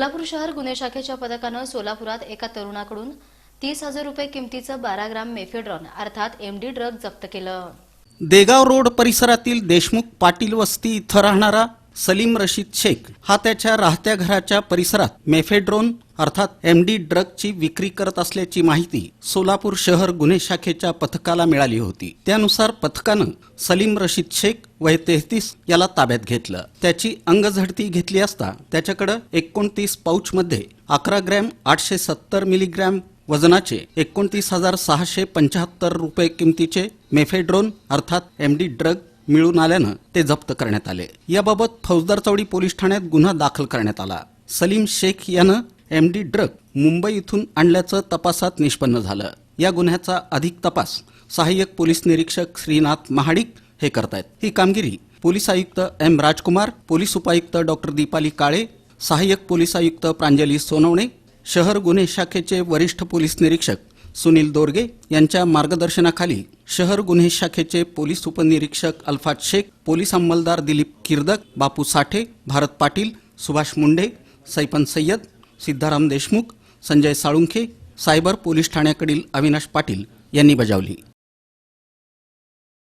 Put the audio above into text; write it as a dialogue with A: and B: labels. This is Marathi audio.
A: सोलापूर शहर गुन्हे शाखेच्या पथकानं सोलापुरात एका तरुणाकडून तीस हजार रुपये किमतीचं बारा ग्राम मेफेड्रॉन अर्थात एमडी ड्रग जप्त केलं.
B: देगाव रोड परिसरातील देशमुख पाटील वस्ती इथं राहणारा सलीम रशीद शेख हा त्याच्या राहत्या घराच्या परिसरात मेफेड्रोन अर्थात एम डी ड्रगची विक्री करत असल्याची माहिती सोलापूर शहर गुन्हे शाखेच्या पथकाला मिळाली होती. त्यानुसार पथकानं सलीम रशीद शेख वय तेहतीस याला ताब्यात घेतलं. त्याची अंगझडती घेतली असता त्याच्याकडं एकोणतीस पाऊचमध्ये अकरा ग्रॅम आठशे सत्तर मिलीग्रॅम वजनाचे एकोणतीस हजार सहाशे पंच्याहत्तर रुपये किमतीचे मेफेड्रोन अर्थात एम डी ड्रग मिळून आल्यानं ते जप्त करण्यात आले. याबाबत फौजदार चौडी पोलीस ठाण्यात गुन्हा दाखल करण्यात आला. सलीम शेख यानं एम डी ड्रग मुंबई इथून आणल्याचं तपासात निष्पन्न झालं. या गुन्ह्याचा अधिक तपास सहाय्यक पोलीस निरीक्षक श्रीनाथ महाडिक हे करतायत. ही कामगिरी पोलीस आयुक्त एम राजकुमार पोलीस उपायुक्त डॉक्टर दीपाली काळे सहाय्यक पोलीस आयुक्त प्रांजली सोनवणे शहर गुन्हे शाखेचे वरिष्ठ पोलीस निरीक्षक सुनील दोरगे यांच्या मार्गदर्शनाखाली शहर गुन्हे शाखेचे पोलीस उपनिरीक्षक अल्फाज शेख पोलीस अंमलदार दिलीप किर्दक बापू साठे भारत पाटील सुभाष मुंडे सैपन सय्यद सिद्धाराम देशमुख संजय साळुंखे सायबर पोलीस ठाण्याकडील अविनाश पाटील यांनी बजावली.